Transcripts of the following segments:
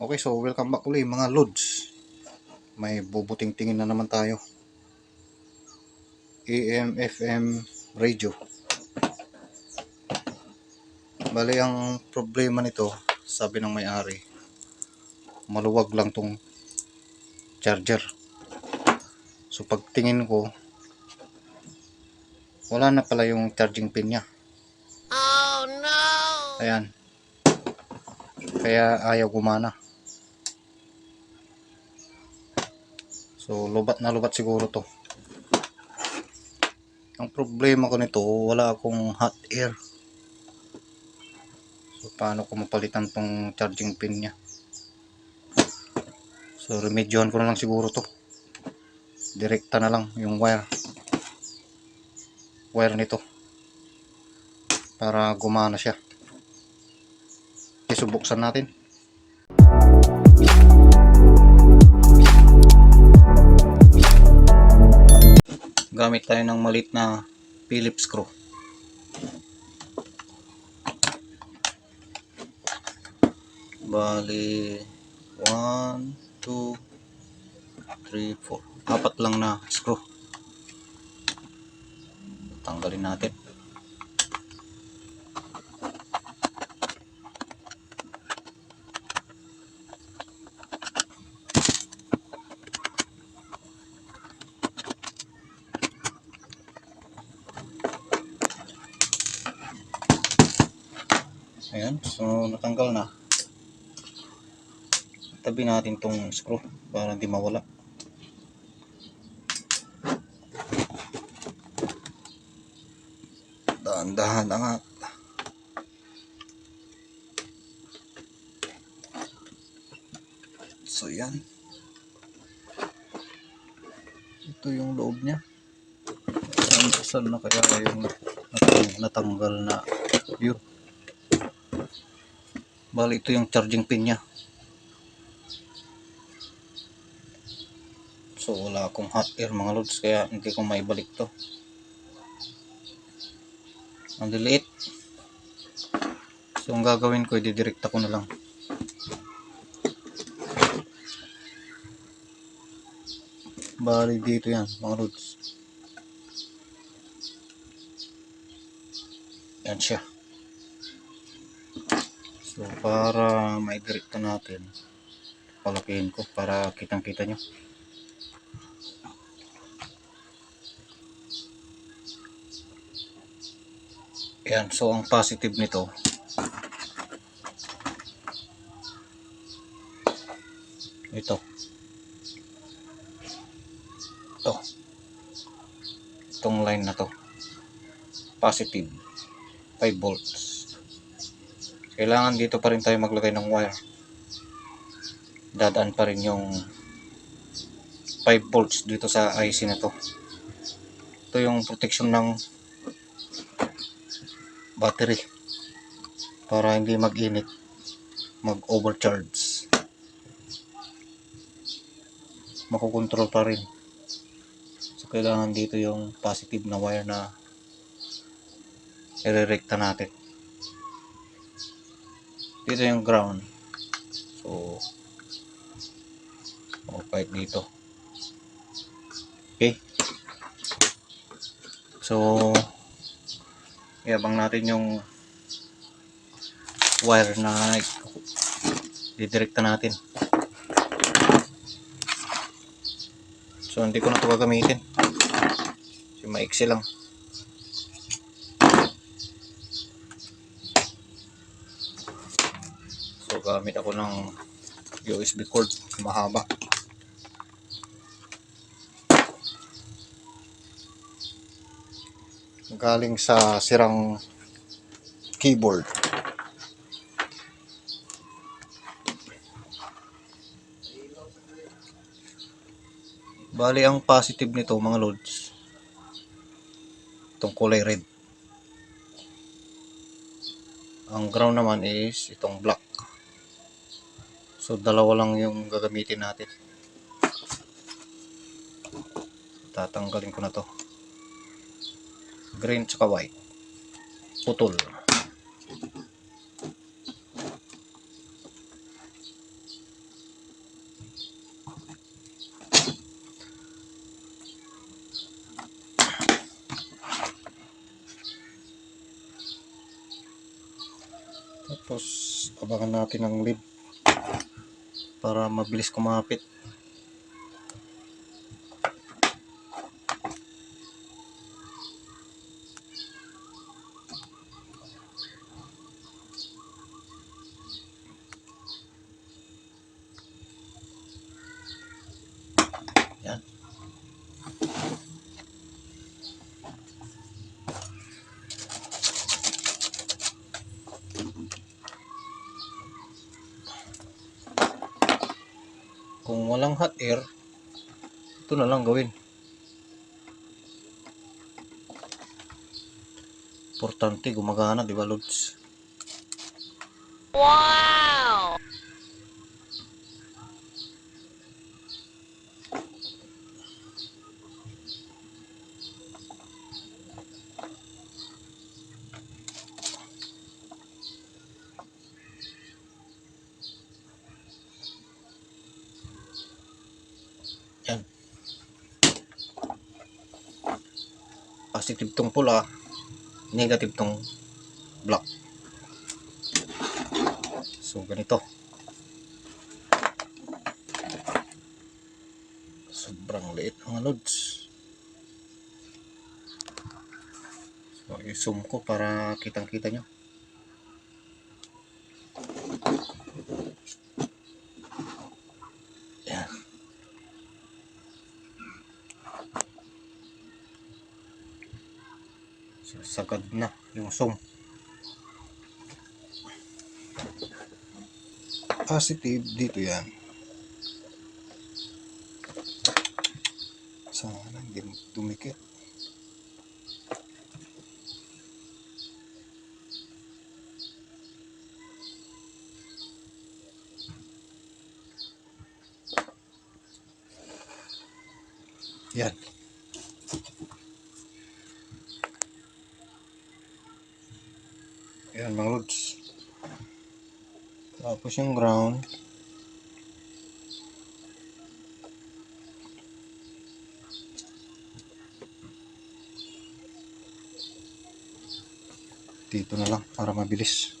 Okay, so welcome back ulit mga lods. May bubuting tingin na naman tayo. AM, FM, radio. Bali, ang problema nito, sabi ng may-ari, maluwag lang tong charger. So, pagtingin ko, wala na pala yung charging pin niya. Oh no! Ayan. Kaya ayaw gumana. So, lubat na lubat siguro to. Ang problema ko nito, wala akong hot air. So, paano ko mapalitan tong charging pin niya? So, remedyohan ko na lang siguro to. Direkta na lang yung wire. Wire nito. Para gumana siya. Isubuksan natin. Gamit tayo ng malit na Phillips screw. Bali, 1, 2, 3, 4. Apat lang na screw. Tanggalin natin. Ayan, so natanggal na. Tabi natin tong screw para hindi mawala. Dahan-dahan angat. So yan. Ito yung loob niya. Saan, na kaya yung natang- natanggal na yun. Bali, ito yung charging pin niya. So, wala akong hot air mga lods, kaya hindi ko maibalik to. Ang liliit. So, ang gagawin ko, ididirekta ko na lang. Bali, dito yan, mga lods. Yan siya. So, para maidirekta natin, palakihin ko para kitang-kita nyo. Yan, so ang positive nito, ito. Ito. Itong line na to. Positive. 5 volts kailangan dito pa rin tayo maglagay ng wire. Dadaan pa rin yung 5 volts dito sa IC na to. Ito yung protection ng battery para hindi mag-init mag overcharge makukontrol pa rin. So kailangan dito yung positive na wire na irerekta natin dito yung ground. So o kahit dito. Okay. So iabang natin yung wire na didirekta natin. So hindi ko na ito gagamitin. Kasi maiksi lang So gamit ako ng USB cord mahaba. Galing sa sirang keyboard. Bali ang positive nito mga loads. Itong kulay red. Ang ground naman is itong black. So dalawa lang yung gagamitin natin. Tatanggalin ko na to. Green tsaka white. Putol. Tapos abangan natin ang lid para mabilis kumapit. Yan. Kung walang hot air, ito na lang gawin. Importante, gumagana, di ba, Lods? Wow! Yan. Positive tong pula, negative tong black. So, ganito. Sobrang liit mga lods. So, i-zoom ko para kitang-kita nyo. Yan. So, sagad zoom. Positive dito yan. Sana hindi dumikit. Yan mga lods. Tapos yung ground. Dito na lang para mabilis.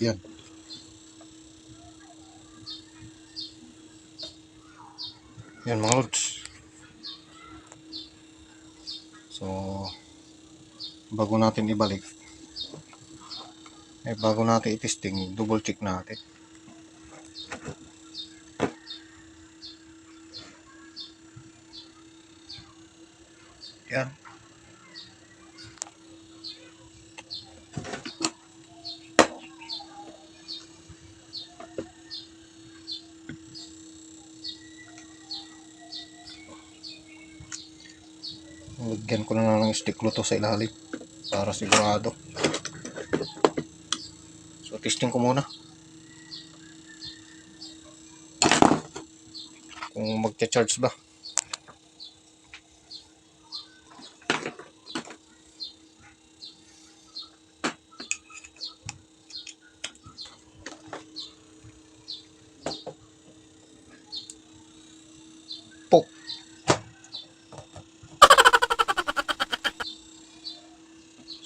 Yan. Yan mga lods. So, bago natin ibalik, eh bago natin i-testing, double check natin. Yan. Lagyan ko na lang ng stick to sa ilalim para sigurado. So, testing ko muna. Kung magcha-charge ba. Po.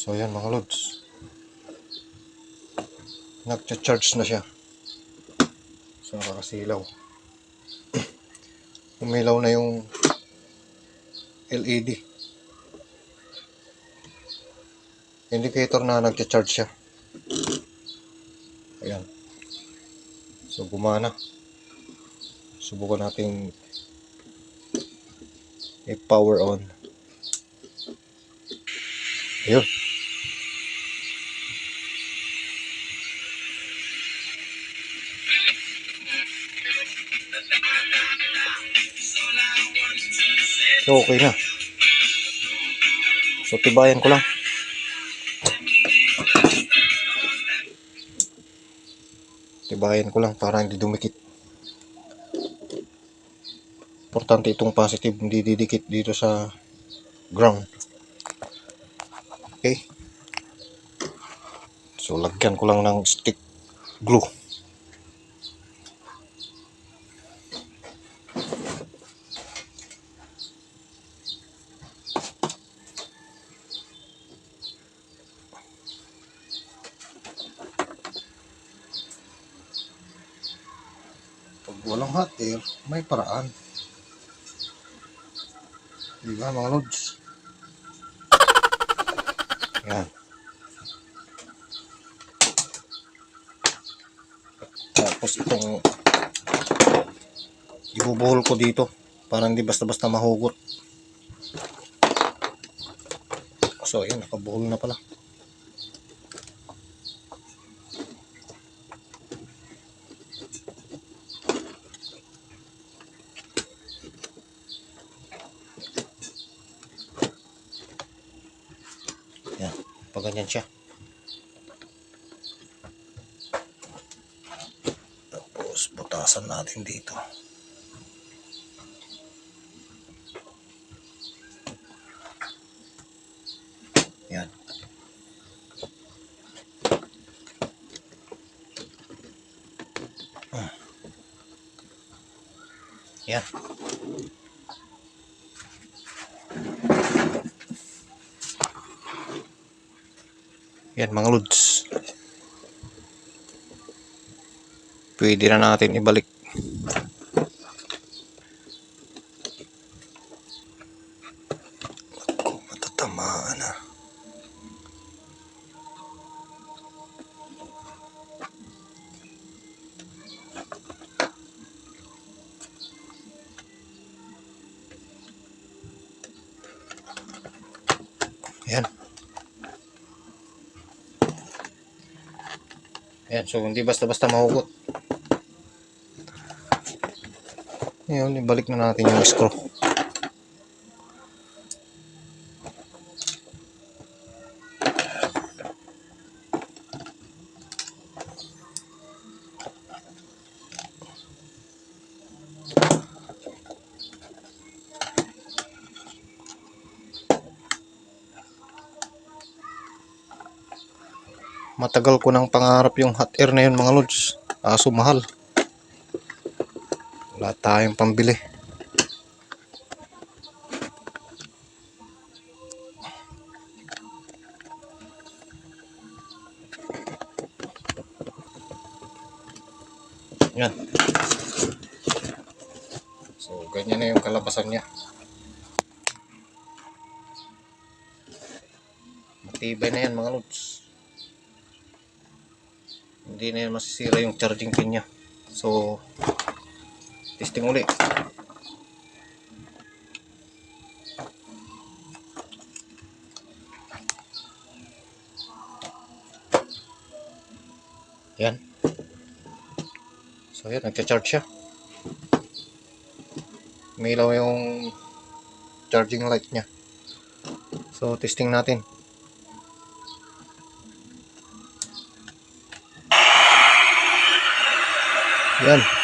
So yan mga lods. Nagcha-charge na siya. So nakakasilaw. Umilaw na yung LED. Indicator na nagcha-charge siya. Ayan. So gumana. Subukan natin i-power on. Ayun. So, okay na. So, tibayan ko lang. Tibayan ko lang para hindi dumikit. Importante itong positive, hindi didikit dito sa ground. Okay. So, lagyan ko lang ng stick glue. Air, may paraan. Di ba mga lods? Yan. Tapos itong ibubuhol ko dito para hindi basta-basta mahugot. So, ayun, nakabuhol na pala. Pag ganyan siya. Tapos, butasan natin dito. Yan. Ah. Yan. Yan mga lods. Pwede na natin ibalik. Ayan, so hindi basta-basta mahugot. Ngayon, ibalik na natin yung screw. Matagal ko nang pangarap yung hot air na yun mga lods. Kaso mahal. Wala tayong pambili. Yan. So, ganyan na yung kalabasan niya. Matibay na yan mga lods. Hindi na masisira yung charging pin niya. So, testing uli. Yan. So, yan. Nagcha-charge siya. May ilaw yung charging light niya. So, testing natin. Yan.